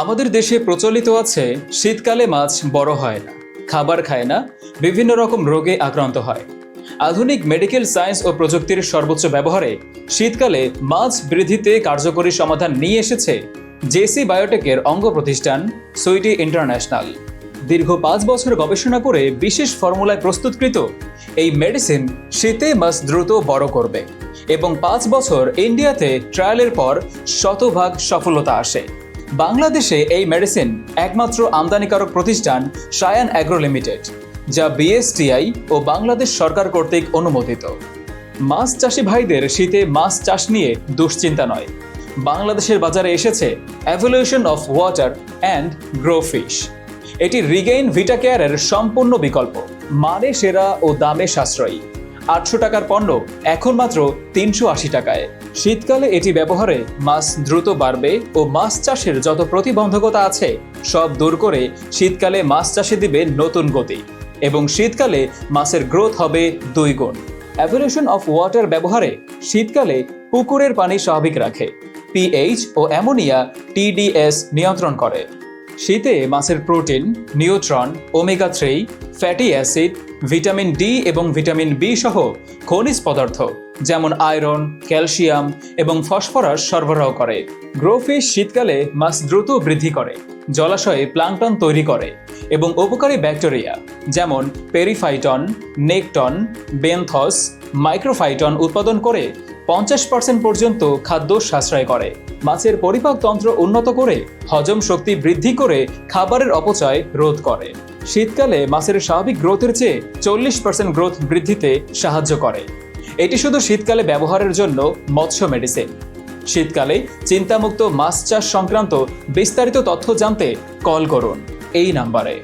আমাদের দেশে প্রচলিত আছে, শীতকালে মাছ বড় হয় না, খাবার খায় না, বিভিন্ন রকম রোগে আক্রান্ত হয়। আধুনিক মেডিকেল সায়েন্স ও প্রযুক্তির সর্বোচ্চ ব্যবহারে শীতকালে মাছ বৃদ্ধিতে কার্যকরী সমাধান নিয়ে এসেছে জেসি বায়োটেকের অঙ্গ প্রতিষ্ঠান সুইটি ইন্টারন্যাশনাল। দীর্ঘ পাঁচ বছর গবেষণা করে বিশেষ ফর্মুলায় প্রস্তুতকৃত এই মেডিসিন শীতে মাছ দ্রুত বড় করবে এবং পাঁচ বছর ইন্ডিয়াতে ট্রায়ালের পর শতভাগ সফলতা আসে। বাংলাদেশে এই মেডিসিন একমাত্র আমদানিকারক প্রতিষ্ঠান সায়ান অ্যাগ্রো লিমিটেড যা বিএসটিআই ও বাংলাদেশ সরকার কর্তৃক অনুমোদিত। মাছ চাষি ভাইদের শীতে মাছ চাষ নিয়ে দুশ্চিন্তা নয়। বাংলাদেশের বাজারে এসেছে evolution of water and grow fish এটি রিগেইন ভিটা কেয়ারের সম্পূর্ণ বিকল্প মানে সেরা ও দামে সাশ্রয়ী। আটশো টাকার পণ্য এখন মাত্র তিনশো আশি টাকায়। শীতকালে এটি ব্যবহারে মাছ দ্রুত বাড়বে ও মাছ চাষের যত প্রতিবন্ধকতা আছে, সব দূর করে শীতকালে মাছ চাষে দিবে নতুন গতি এবং শীতকালে মাছের গ্রোথ হবে দুই গুণ। অ্যাভলিউশন অফ ওয়াটার ব্যবহারে শীতকালে পুকুরের পানি স্বাভাবিক রাখে। পিএইচ ও অ্যামোনিয়া টিডিএস নিয়ন্ত্রণ করে। শীতে মাছের protein, neutron, omega three fatty acid, vitamin D এবং ভিটামিন বি সহ খনিজ পদার্থ, যেমন আয়রন, ক্যালসিয়াম এবং ফসফরাস সরবরাহ করে। গ্রোফিশ শীতকালে মাছ দ্রুত বৃদ্ধি করে, জলাশয়ে প্লাঙ্কটন তৈরি করে এবং উপকারী ব্যাকটেরিয়া, যেমন পেরিফাইটন, নেকটন, বেনথস, মাইক্রোফাইটন উৎপাদন করে পঞ্চাশ পার্সেন্ট পর্যন্ত খাদ্য সাশ্রয় করে। মাছের পরিপাক তন্ত্র উন্নত করে হজম শক্তি বৃদ্ধি করে খাবারের অপচয় রোধ করে। শীতকালে মাছের স্বাভাবিক গ্রোথের চেয়ে চল্লিশ পার্সেন্ট গ্রোথ বৃদ্ধিতে সাহায্য করে। এটি শুধু শীতকালে ব্যবহারের জন্য মৎস্য মেডিসিন। শীতকালে চিন্তামুক্ত মাছ চাষ সংক্রান্ত বিস্তারিত তথ্য জানতে কল করুন। এই নাম্বারে।